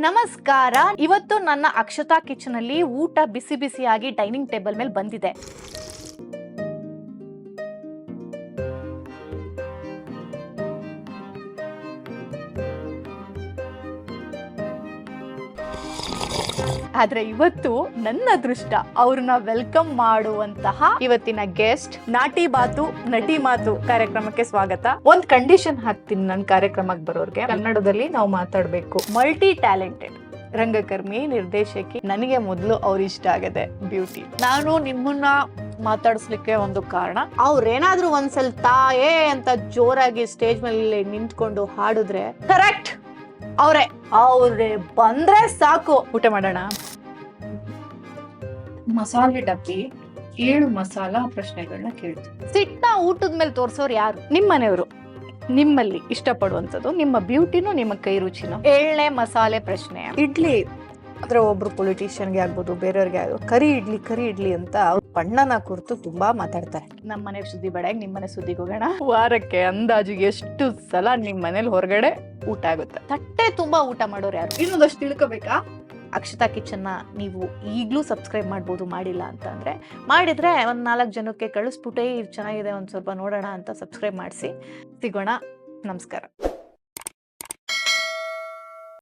ನಮಸ್ಕಾರ. ಇವತ್ತು ನನ್ನ ಅಕ್ಷತಾ ಕಿಚನ್ ಅಲ್ಲಿ ಊಟ ಬಿಸಿ ಬಿಸಿಯಾಗಿ ಡೈನಿಂಗ್ ಟೇಬಲ್ ಮೇಲೆ ಬಂದಿದೆ. ಆದ್ರೆ ಇವತ್ತು ನನ್ನ ಅದೃಷ್ಟ ಅವ್ರನ್ನ ವೆಲ್ಕಮ್ ಮಾಡುವಂತಹ ಇವತ್ತಿನ ಗೆಸ್ಟ್ ನಾಟಿ ಬಾತು, ನಟಿ ಮಾತು ಕಾರ್ಯಕ್ರಮಕ್ಕೆ ಸ್ವಾಗತ. ಒಂದ್ ಕಂಡೀಷನ್ ಹಾಕ್ತೀನಿ ನನ್ನ ಕಾರ್ಯಕ್ರಮಕ್ಕೆ ಬರೋರ್ಗೆ. ಕನ್ನಡದಲ್ಲಿ ನಾವು ಮಾತಾಡ್ಬೇಕು. ಮಲ್ಟಿ ಟ್ಯಾಲೆಂಟೆಡ್ ರಂಗಕರ್ಮಿ, ನಿರ್ದೇಶಕಿ, ನನಗೆ ಮೊದಲು ಅವ್ರು ಇಷ್ಟ ಆಗದೆ ಬ್ಯೂಟಿ ನಾನು ನಿಮ್ಮನ್ನ ಮಾತಾಡಿಸ್ಲಿಕ್ಕೆ ಒಂದು ಕಾರಣ, ಅವ್ರೇನಾದ್ರೂ ಒಂದ್ಸಲ ತಾಯೇ ಅಂತ ಜೋರಾಗಿ ಸ್ಟೇಜ್ ಮೇಲೆ ನಿಂತ್ಕೊಂಡು ಹಾಡಿದ್ರೆ ಕರೆಕ್ಟ್ ಅವ್ರೆ ಅವ್ರೆ ಬಂದ್ರೆ ಸಾಕು. ಊಟ ಮಾಡೋಣ? ಮಸಾಲೆ ಡಬ್ಬಿ ಏಳು ಮಸಾಲಾ ಪ್ರಶ್ನೆಗಳನ್ನ ಕೇಳ್ತೀವಿ. ಸಿಟ್ನ ಊಟದ ಮೇಲೆ ತೋರ್ಸೋರು ಯಾರು? ನಿಮ್ಮ ಮನೆಯವರು. ನಿಮ್ಮಲ್ಲಿ ಇಷ್ಟಪಡುವಂಥದ್ದು ನಿಮ್ಮ ಬ್ಯೂಟಿನೂ ನಿಮ್ಮ ಕೈ ರುಚಿನೂ. ಏಳನೇ ಮಸಾಲೆ ಪ್ರಶ್ನೆ. ಇಡ್ಲಿ ಅಂದ್ರೆ ಒಬ್ರು ಪೊಲಿಟಿಷಿಯನ್ಗೆ ಆಗ್ಬೋದು ಬೇರೆಯವ್ರಿಗೆ ಆಗ್ಬೋದು ಕರಿ ಇಡ್ಲಿ ಕರಿ ಇಡ್ಲಿ ಅಂತ ಅವ್ರ ಬಣ್ಣನ ಕುರಿತು ತುಂಬಾ ಮಾತಾಡ್ತಾರೆ. ನಮ್ಮ ಮನೆ ಸುದ್ದಿ ಬೇಡ ನಿಮ್ಮ ಮನೆ ಸುದ್ದಿಗೆ ಹೋಗೋಣ? ವಾರಕ್ಕೆ ಅಂದಾಜು ಎಷ್ಟು ಸಲ ನಿಮ್ಮ ಮನೇಲಿ ಹೊರಗಡೆ ಊಟ ಆಗುತ್ತೆ? ತಟ್ಟೆ ತುಂಬಾ ಊಟ ಮಾಡೋರು ಯಾರು? ಇನ್ನೊಂದಷ್ಟು ತಿಳ್ಕೊಬೇಕಾ? ಅಕ್ಷತಾ ಕಿಚನ್ನ ನೀವು ಈಗಲೂ ಸಬ್ಸ್ಕ್ರೈಬ್ ಮಾಡ್ಬೋದು ಮಾಡಿಲ್ಲ ಅಂತ ಅಂದರೆ ಮಾಡಿದರೆ ಒಂದು ನಾಲ್ಕು ಜನಕ್ಕೆ ಕಳಿಸ್ಬಿಟ್ಟೇ ಇದು ಚೆನ್ನಾಗಿದೆ ಒಂದು ಸ್ವಲ್ಪ ನೋಡೋಣ ಅಂತ ಸಬ್ಸ್ಕ್ರೈಬ್ ಮಾಡಿಸಿ. ಸಿಗೋಣ. ನಮಸ್ಕಾರ.